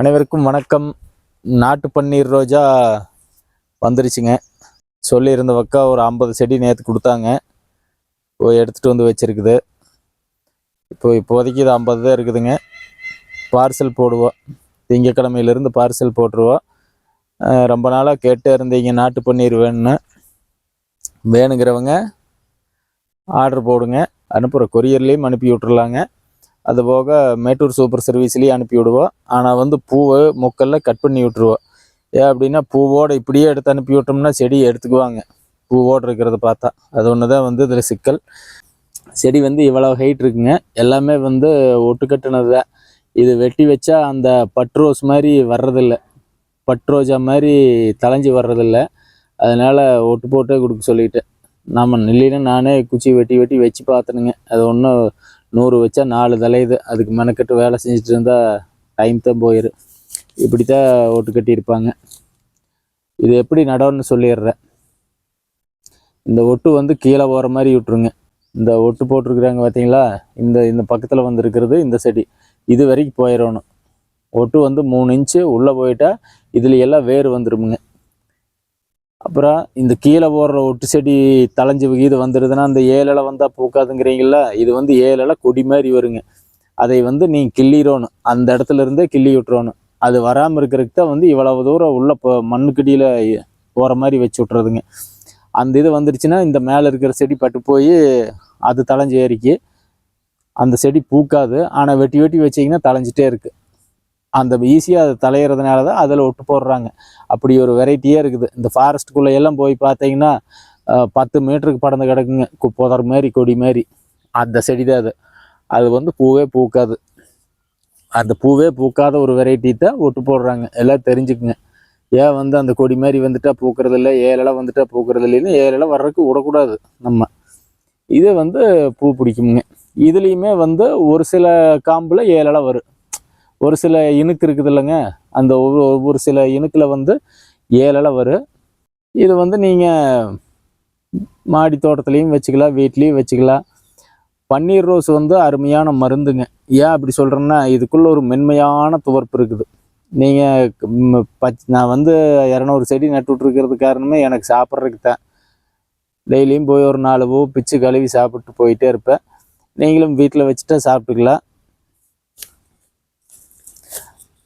அனைவருக்கும் வணக்கம். நாட்டு பன்னீர் ரோஜா வந்துருச்சுங்க. சொல்லியிருந்த பக்கா ஒரு ஐம்பது செடி நேற்று கொடுத்தாங்க. போய் எடுத்துகிட்டு வந்து வச்சுருக்குது. இப்போ இப்போதைக்கு இது ஐம்பது தான் இருக்குதுங்க. பார்சல் போடுவோம். திங்கக்கிழமையிலேருந்து பார்சல் போட்டுருவோம். ரொம்ப நாளாக கேட்டே இருந்தீங்க நாட்டு பன்னீர் வேணும்னு. வேணுங்கிறவங்க ஆர்டர் போடுங்க. அனுப்புகிற கொரியர்லேயும் அனுப்பி விட்டுருலாங்க அது போக மேட்டூர் சூப்பர் சர்வீஸ்லேயும் அனுப்பி விடுவோம் ஆனால் வந்து பூவை முக்கல்ல கட் பண்ணி விட்ருவோம் ஏன் அப்படின்னா பூவோடு இப்படியே எடுத்து அனுப்பி விட்டோம்னா செடி எடுத்துக்குவாங்க. பூவோடு இருக்கிறத பார்த்தா. அது ஒன்று தான் வந்து இதில் சிக்கல். செடி வந்து இவ்வளோ ஹைட் இருக்குங்க. எல்லாமே வந்து ஒட்டு தான் இது வெட்டி வச்சா அந்த பட் ரோஸ் மாதிரி வர்றதில்ல. பட் ரோஜா மாதிரி தலைஞ்சி வர்றதில்ல. அதனால் ஒட்டு போட்டே கொடுக்க சொல்லிட்டேன். நம்ம இல்லைன்னா நானே குச்சி வெட்டி வெட்டி வச்சு பார்த்தனுங்க. அது ஒன்றும் நூறு வச்சா நாலு தலையுது. அதுக்கு மெனக்கெட்டு வேலை செஞ்சுட்டு இருந்தால் டைம் தான் போயிடும் இப்படி தான் ஒட்டு கட்டியிருப்பாங்க. இது எப்படி நடவுன்னு சொல்லிடுறேன். இந்த ஒட்டு வந்து கீழே போகிற மாதிரி விட்டுருங்க. இந்த ஒட்டு போட்டிருக்கிறாங்க பார்த்தீங்களா? இந்த இந்த பக்கத்தில் வந்திருக்கிறது இந்த செடி. இது வரைக்கும் போயிடணும். ஒட்டு வந்து மூணு இன்ச்சு உள்ளே போயிட்டால் இதில் எல்லாம் வேர் வந்துருமுங்க. அப்புறம் இந்த கீழே போடுற ஒட்டு செடி தலைஞ்சு இது வந்துடுதுன்னா அந்த ஏழலை வந்தால் பூக்காதுங்கிறீங்களா இது வந்து ஏழலை கொடி மாதிரி வருங்க. அதை வந்து நீ கிள்ளிடணும். அந்த இடத்துல இருந்தே கிள்ளி விட்டுறணும். அது வராமல் இருக்கிறதுக்கு தான் வந்து இவ்வளவு தூரம் உள்ள இப்போ மண்ணுக்கடியில் போகிற மாதிரி வச்சு விட்றதுங்க அந்த இது வந்துருச்சுன்னா இந்த மேலே இருக்கிற செடி பட்டு போய் அது தலைஞ்சு ஏறிக்கு. அந்த செடி பூக்காது. ஆனால் வெட்டி வெட்டி வச்சிங்கன்னா தலைஞ்சிட்டே இருக்குது அந்த ஈஸியாக அது தலையிறதுனால தான் அதில் ஒட்டு போடுறாங்க. அப்படி ஒரு வெரைட்டியே இருக்குது. இந்த ஃபாரஸ்ட்டுக்குள்ளே எல்லாம் போய் பார்த்தீங்கன்னா பத்து மீட்டருக்கு படந்து கிடக்குங்க. கு- புதர் மாதிரி கொடி மாதிரி அந்த செடி தான் அது. அது வந்து பூவே பூக்காது. அந்த பூவே பூக்காத ஒரு வெரைட்டி தான் ஒட்டு போடுறாங்க. எல்லாம் தெரிஞ்சுக்குங்க. ஏன் வந்து அந்த கொடி மாதிரி வந்துட்டா பூக்கிறது இல்லை? ஏழெல்லாம் வந்துட்டா பூக்கிறது இல்லைன்னு ஏழெல்லாம் வர்றதுக்கு விடக்கூடாது நம்ம. இது வந்து பூ பிடிக்குங்க. இதுலேயுமே வந்து ஒரு சில காம்பில் ஏழெல்லாம் வரும். ஒரு சில இணுக்கு இருக்குது இல்லைங்க. அந்த ஒவ்வொரு ஒவ்வொரு சில இணுக்கில் வந்து ஏழெல்லாம் வரும் இது வந்து நீங்கள் மாடி தோட்டத்துலேயும் வச்சுக்கலாம் வீட்லேயும் வச்சுக்கலாம். பன்னீர் ரோஸ் வந்து அருமையான மருந்துங்க. ஏன் அப்படி சொல்கிறேன்னா இதுக்குள்ளே ஒரு மென்மையான துவர்ப்பு இருக்குது. நீங்கள் பச் நான் வந்து இரநூறு செடி நட்டுட்ருக்கிறது காரணமே எனக்கு சாப்பிட்றதுக்கு தான். டெய்லியும் போய் ஒரு நாலு பூ பிச்சு கழுவி சாப்பிட்டு போயிட்டே இருப்பேன். நீங்களும் வீட்டில் வச்சுட்டா சாப்பிட்டுக்கலாம்.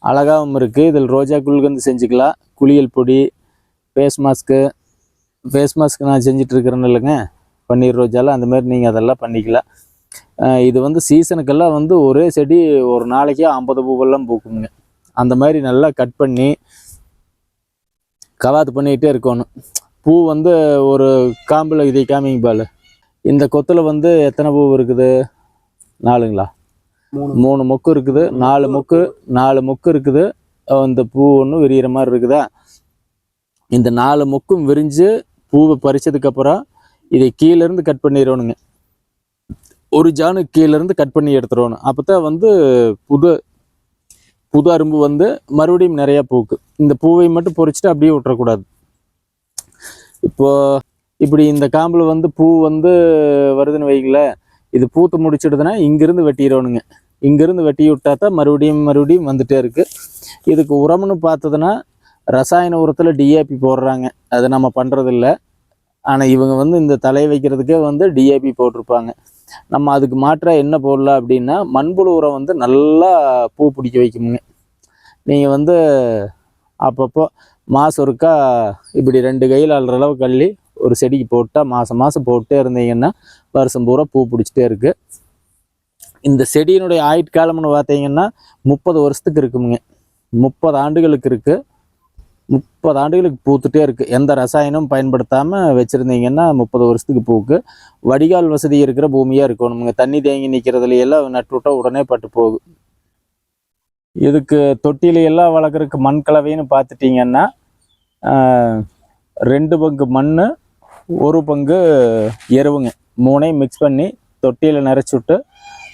அழகாகவும் இருக்குது இதில் ரோஜா குல்கந்து செஞ்சுக்கலாம். குளியல் பொடி ஃபேஸ் மாஸ்க்கு ஃபேஸ் மாஸ்க்கு நான் செஞ்சுட்டு இல்லைங்க. பன்னீர் ரோஜாலாம் அந்த மாதிரி நீங்கள் அதெல்லாம் பண்ணிக்கலாம். இது வந்து சீசனுக்கெல்லாம் வந்து ஒரே செடி ஒரு நாளைக்கே ஐம்பது பூவெல்லாம் பூக்குங்க. அந்த மாதிரி நல்லா கட் பண்ணி கவாத்து பண்ணிகிட்டே இருக்கணும். பூ வந்து ஒரு காம்பில் இதை காமிங்க பால். இந்த கொத்தில் வந்து எத்தனை பூ இருக்குது? நாலுங்களா? மூணு மொக்கு இருக்குது. நாலு மொக்கு நாலு மொக்கு இருக்குது. அஹ் இந்த பூ ஒன்று விரிகிற மாதிரி இருக்குதா? இந்த நாலு மொக்கும் விரிஞ்சு பூவை பறிச்சதுக்கப்புறம் இதை கீழேருந்து கட் பண்ணிடணுங்க. ஒரு ஜானு கீழேருந்து கட் பண்ணி எடுத்துடணும். அப்போ தான் வந்து புது புது அரும்பு வந்து மறுபடியும் நிறையா பூக்கு. இந்த பூவை மட்டும் பொறிச்சிட்டு அப்படியே விட்டுறக்கூடாது. இப்போ இப்படி இந்த காம்பில் வந்து பூ வந்து வருதுன்னு வைங்களேன். இது பூத்து முடிச்சிடுதுன்னா இங்கிருந்து வெட்டிடணுங்க. இங்கேருந்து வெட்டி விட்டா தான் மறுபடியும் மறுபடியும் வந்துகிட்டே இருக்குது இதுக்கு உரம்னு பார்த்ததுன்னா ரசாயன உரத்தில் டிஏபி போடுறாங்க. அது நம்ம பண்ணுறதில்ல ஆனால் இவங்க வந்து இந்த தலை வைக்கிறதுக்கே வந்து டிஏபி போட்டிருப்பாங்க. நம்ம அதுக்கு மாற்றாக என்ன போடலாம் அப்படின்னா மண்புழு உரம் வந்து நல்லா பூ பிடிக்க வைக்குமுங்க. நீங்கள் வந்து அப்பப்போ மாதம் ஒருக்கா இப்படி ரெண்டு கையில் அல்ற அளவு கள்ளி ஒரு செடிக்கு போட்டால் மாதம் மாதம் போட்டே இருந்தீங்கன்னா வருஷம் பூரா பூ பிடிச்சிட்டே இருக்கு. இந்த செடியினுடைய ஆயுட்காலம்னு பார்த்தீங்கன்னா முப்பது வருஷத்துக்கு இருக்குமுங்க. முப்பது ஆண்டுகளுக்கு இருக்குது முப்பது ஆண்டுகளுக்கு பூத்துட்டே இருக்குது எந்த ரசாயனமும் பயன்படுத்தாமல் வச்சுருந்தீங்கன்னா முப்பது வருஷத்துக்கு பூக்கு. வடிகால் வசதி இருக்கிற பூமியாக இருக்கணுமுங்க. தண்ணி தேங்கி நிற்கிறதுலையெல்லாம் நட்டு விட்டா உடனே பட்டு போகும் இதுக்கு தொட்டியில் எல்லாம் வளர்க்குறதுக்கு மண் கலவைன்னு பார்த்துட்டிங்கன்னா ரெண்டு பங்கு மண் ஒரு பங்கு எருவுங்க. மூணையும் மிக்ஸ் பண்ணி தொட்டியில் நிறச்சி விட்டு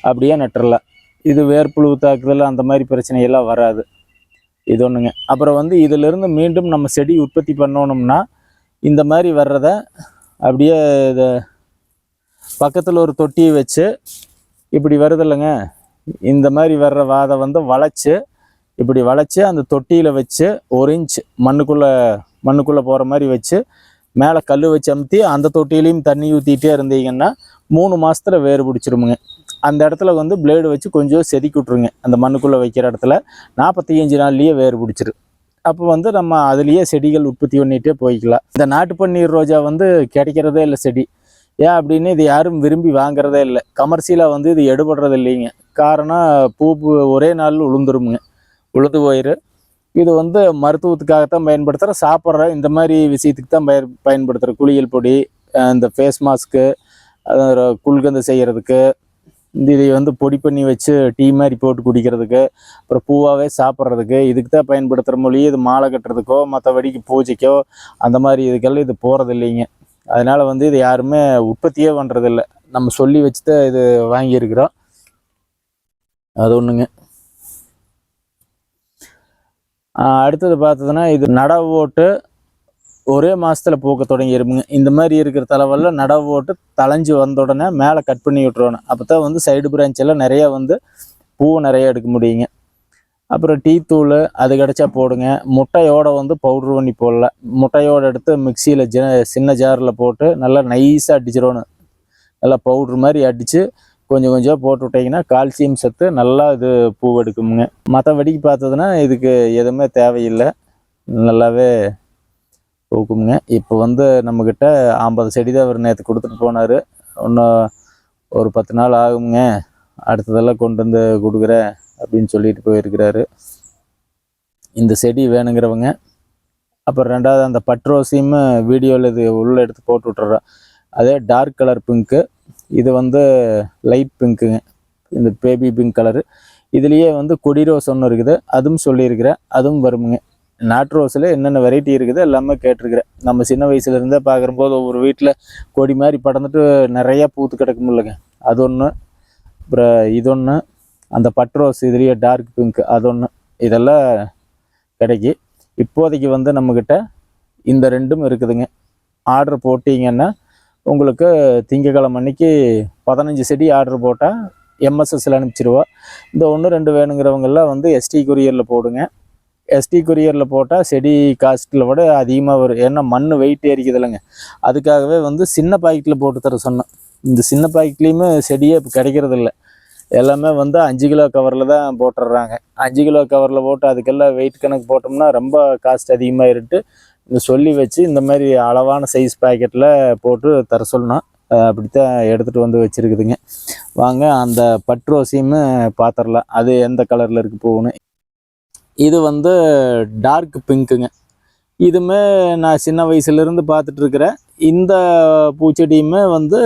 அப்படியே நட்டுறலாம் இது வேர்ப்புழு தாக்குதல் அந்த மாதிரி பிரச்சனையெல்லாம் வராது. இது ஒன்றுங்க அப்புறம் வந்து இதிலிருந்து மீண்டும் நம்ம செடி உற்பத்தி பண்ணணும்னா இந்த மாதிரி வர்றத அப்படியே இதை பக்கத்தில் ஒரு தொட்டியை வச்சு இப்படி வருது இல்லைங்க. இந்த மாதிரி வர்ற வாதை வந்து வளைச்சு இப்படி வளைச்சு அந்த தொட்டியில் வச்சு ஒரு இன்ச் மண்ணுக்குள்ளே மண்ணுக்குள்ளே போகிற மாதிரி வச்சு மேலே கல் வச்சு அமுத்தி அந்த தொட்டிலையும் தண்ணி ஊற்றிட்டே இருந்தீங்கன்னா மூணு மாதத்தில் வேறு பிடிச்சிருமுங்க. அந்த இடத்துல வந்து பிளேடு வச்சு கொஞ்சம் செதுக்கி விட்ருங்க அந்த மண்ணுக்குள்ளே வைக்கிற இடத்துல நாற்பத்தி அஞ்சு நாள்லேயே வேர் பிடிச்சிரு. அப்போ வந்து நம்ம அதுலேயே செடிகள் உற்பத்தி பண்ணிகிட்டே போய்க்கலாம். இந்த நாட்டு பன்னீர் ரோஜா வந்து கிடைக்கிறதே இல்லை செடி. ஏன் அப்படின்னு இது யாரும் விரும்பி வாங்குறதே இல்லை. கமர்ஷியலாக வந்து இது எடுபடுறது இல்லைங்க. காரணம் பூ ஒரே நாளில் உளுந்துருமுங்க. உளுந்து போயிரு. இது வந்து மருத்துவத்துக்காகத்தான் பயன்படுத்துகிற சாப்பிட்ற இந்த மாதிரி விஷயத்துக்கு தான் பயன் பயன்படுத்துகிற குளியல் பொடி இந்த ஃபேஸ் மாஸ்க்கு குல்கந்து செய்கிறதுக்கு இதை வந்து பொடி பண்ணி வச்சு டீ மாதிரி போட்டு குடிக்கிறதுக்கு அப்புறம் பூவாகவே சாப்பிட்றதுக்கு இதுக்கு தான் பயன்படுத்துகிற மொழியே இது மாலை கட்டுறதுக்கோ மற்றபடிக்கு பூஜைக்கோ அந்த மாதிரி இதுக்கெல்லாம் இது போகிறது இல்லைங்க அதனால் வந்து இது யாருமே உற்பத்தியே பண்ணுறதில்ல நம்ம சொல்லி வச்சு தான் இது வாங்கியிருக்கிறோம். அது ஒன்றுங்க அடுத்தது பார்த்ததுன்னா இது நட ஓட்டு ஒரே மாதத்தில் பூக்க தொடங்கிருமுங்க. இந்த மாதிரி இருக்கிற தலைவல்ல நடவு போட்டு தளைஞ்சு வந்த உடனே மேலே கட் பண்ணி விட்டுருவானு. அப்போ தான் வந்து சைடு பிரான்ச்செல்லாம் நிறையா வந்து பூ நிறையா எடுக்க முடியுங்க. அப்புறம் டீ தூள் அது கிடச்சா போடுங்க. முட்டையோட வந்து பவுட்ரு பண்ணி போடல. முட்டையோடு எடுத்து மிக்சியில் ஜ சின்ன ஜாரில் போட்டு நல்லா நைஸாக அடிச்சிடணும் நல்லா பவுட்ரு மாதிரி அடித்து கொஞ்சம் கொஞ்சம் போட்டு விட்டிங்கன்னா கால்சியம் சத்து நல்லா இது பூ எடுக்குமுங்க. மற்றபடிக்கு பார்த்ததுன்னா இதுக்கு எதுவுமே தேவையில்லை. நல்லாவே பூக்குமுங்க இப்போ வந்து நம்மக்கிட்ட ஐம்பது செடி தான் அவர் நேற்று கொடுத்துட்டு போனார். இன்னும் ஒரு பத்து நாள் ஆகுங்க அடுத்ததெல்லாம் கொண்டு வந்து கொடுக்குறேன் அப்படின்னு சொல்லிட்டு போயிருக்கிறாரு. இந்த செடி வேணுங்கிறவங்க அப்புறம் ரெண்டாவது அந்த பட்ரோசியும் வீடியோவில் இது உள்ளே எடுத்து போட்டு விட்டுறேன். அதே டார்க் கலர் பிங்க்கு இது வந்து லைட் பிங்க்குங்க இந்த பேபி பிங்க் கலரு இதுலேயே வந்து கொடி ரோஸ் ஒன்று இருக்குது. அதுவும் சொல்லியிருக்கிறேன். அதுவும் வருமுங்க. நாட்டு ரோஸில் என்னென்ன வெரைட்டி இருக்குது எல்லாமே கேட்டிருக்கிறேன். நம்ம சின்ன வயசுல இருந்தே பார்க்கும்போது ஒவ்வொரு வீட்டில் கொடி மாதிரி படர்ந்துட்டு நிறையா பூத்து கிடக்கும் இல்லைங்க. அது ஒன்று அப்புறம் இது ஒன்று அந்த பட் ரோஸ் இதுலேயே டார்க் பிங்க் அது ஒன்று இதெல்லாம் கிடைக்கி இப்போதைக்கு வந்து நம்மக்கிட்ட இந்த ரெண்டும் இருக்குதுங்க. ஆர்டர் போட்டிங்கன்னா உங்களுக்கு திங்கக்கிழமை அன்னைக்கு பதினஞ்சு செடி ஆர்டர் போட்டால் எம்எஸ்எஸ்ல அனுப்பிச்சிருவோம் இந்த ஒன்று ரெண்டு வேணுங்கிறவங்கெல்லாம் வந்து எஸ்டி கொரியரில் போடுங்க. எஸ்டி கொரியரில் போட்டால் செடி காஸ்ட்டில் விட அதிகமாக வரும். ஏன்னா மண் வெயிட் ஏறிக்குது இல்லைங்க அதுக்காகவே வந்து சின்ன பாக்கெட்டில் போட்டு தர சொன்னேன். இந்த சின்ன பாக்கெட்லேயுமே செடியே இப்போ கிடைக்கிறதில்ல. எல்லாமே வந்து அஞ்சு கிலோ கவரில் தான் போட்டுடுறாங்க அஞ்சு கிலோ கவரில் போட்டு அதுக்கெல்லாம் வெயிட் கணக்கு போட்டோம்னா ரொம்ப காஸ்ட் அதிகமாக இருட்டு இந்த சொல்லி வச்சு இந்த மாதிரி அளவான சைஸ் பாக்கெட்டில் போட்டு தர சொல்லணும் அப்படித்தான் எடுத்துகிட்டு வந்து வச்சுருக்குதுங்க. வாங்க அந்த பட்ரோசியுமே பார்த்துடலாம் அது எந்த கலரில் இருக்குது பூவுன்னு. இது வந்து டார்க் பிங்க்குங்க இதுமே நான் சின்ன வயசுலேருந்து பார்த்துட்டுருக்குறேன் இந்த பூச்செடியுமே வந்து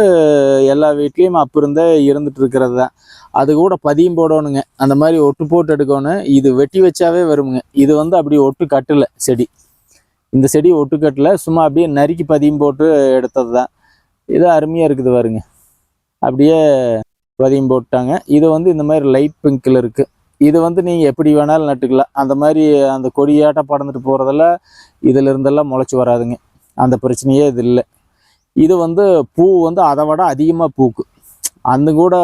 எல்லா வீட்லேயும் அப்போ இருந்தே இருந்துட்டு இருக்கிறது தான் அது கூட பதியம் போடணுங்க. அந்த மாதிரி ஒட்டு போட்டு எடுக்கணும். இது வெட்டி வச்சாவே வருமுங்க. இது வந்து அப்படி ஒட்டு கட்டல செடி. இந்த செடி ஒட்டு கட்டலை. சும்மா அப்படியே நறுக்கி பதியம் போட்டு எடுத்தது தான் இது அருமையாக இருக்குது பாருங்க. அப்படியே பதியம் போட்டாங்க. இது வந்து இந்த மாதிரி லைட் பிங்க்கில் இருக்குது இது வந்து நீங்கள் எப்படி வேணாலும் நட்டுக்கலாம். அந்த மாதிரி அந்த கொடியாட்டம் படந்துட்டு போகிறதெல்லாம் இதில் இருந்தெல்லாம் முளைச்சி வராதுங்க. அந்த பிரச்சனையே இது இல்லை. இது வந்து பூ வந்து அதை விட அதிகமாக பூக்கு. அந்த கூட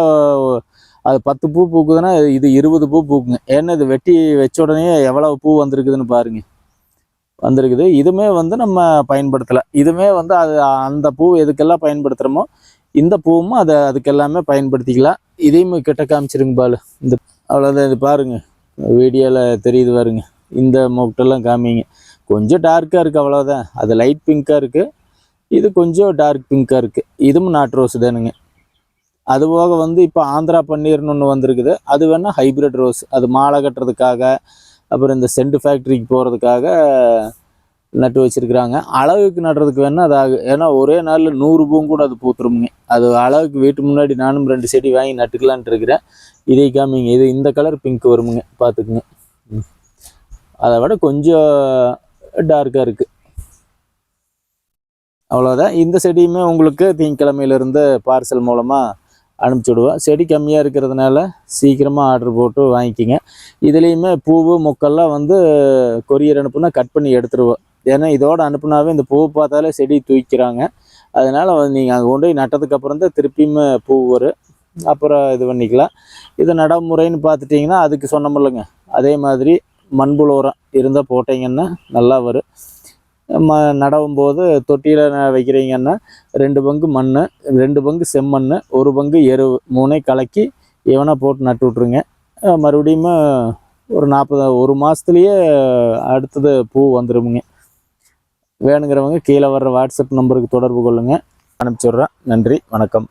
அது பத்து பூ பூக்குதுன்னா இது இருபது பூ பூக்குங்க. ஏன்னா இது வெட்டி வச்ச உடனே எவ்வளவு பூ வந்திருக்குதுன்னு பாருங்க. வந்திருக்குது. இதுமே வந்து நம்ம பயன்படுத்தலை இதுமே வந்து அது அந்த பூ எதுக்கெல்லாம் பயன்படுத்துகிறோமோ இந்த பூவும் அதை அதுக்கெல்லாமே பயன்படுத்திக்கலாம். இதையும் கிட்ட காமிச்சிருங்க பாலு. இந்த அவ்வளோதான் இது பாருங்கள் வீடியோவில் தெரியுது பாருங்க. இந்த மொட்டெல்லாம் காமிங்க. கொஞ்சம் டார்க்காக இருக்குது அவ்வளோதான் அது லைட் பிங்க்காக இருக்குது இது கொஞ்சம் டார்க் பிங்க்காக இருக்குது இதுவும் நாட்டு ரோஸ் தானுங்க. அது போக வந்து இப்போ ஆந்திரா பன்னீர்னு ஒன்று வந்திருக்குது. அது வேணால் ஹைப்ரிட் ரோஸ் அது மாலை கட்டுறதுக்காக அப்புறம் இந்த சென்ட் ஃபேக்ட்ரிக்கு போகிறதுக்காக நட்டு வச்சிருக்கிறாங்க. அழகுக்கு நடுறதுக்கு வேணால் அது ஆகு. ஏன்னா ஒரே நாளில் நூறு பூவும் கூட அது பூத்துருமுங்க. அது அழகுக்கு வீட்டு முன்னாடி நானும் ரெண்டு செடி வாங்கி நட்டுக்கலான்ட்டு இருக்கிறேன். இதை காமிங்க. இது இந்த கலர் பிங்க் வருமுங்க. பார்த்துக்குங்க. அதை விட கொஞ்சம் டார்க்காக இருக்குது அவ்வளோதான் இந்த செடியுமே உங்களுக்கு திங்கக்கிழமையிலேருந்து பார்சல் மூலமாக அனுப்பிச்சி விடுவோம் செடி கம்மியாக இருக்கிறதுனால சீக்கிரமாக ஆர்டர் போட்டு வாங்கிக்கிங்க. இதுலேயுமே பூவு மொக்கெல்லாம் வந்து கொரியர் அனுப்புனா கட் பண்ணி எடுத்துருவோம் ஏன்னா இதோட அனுப்புனாவே இந்த பூ பார்த்தாலே செடி தூக்கிறாங்க அதனால் நீங்கள் அங்கே கொண்டு போய் நட்டதுக்கு அப்புறம் தான் திருப்பியும் பூ வரும். அப்புறம் இது பண்ணிக்கலாம். இது நடைமுறைன்னு பார்த்துட்டிங்கன்னா அதுக்கு சொன்னோமில்லைங்க அதே மாதிரி மண்புழு உரம் இருந்தால் போட்டிங்கன்னா நல்லா வரும். ம நடவும் போது தொட்டியில் வைக்கிறீங்கன்னா ரெண்டு பங்கு மண் ரெண்டு பங்கு செம்மண் ஒரு பங்கு எரு மூணே கலக்கி இவனாக போட்டு நட்டு விட்ருங்க மறுபடியும் ஒரு நாற்பது ஒரு மாதத்துலேயே அடுத்தது பூ வந்துருமுங்க. வேணுங்கிறவங்க கீழே வர்ற வாட்ஸ்அப் நம்பருக்கு தொடர்பு கொள்ளுங்கள் அனுப்பிச்சி விட்றேன். நன்றி வணக்கம்.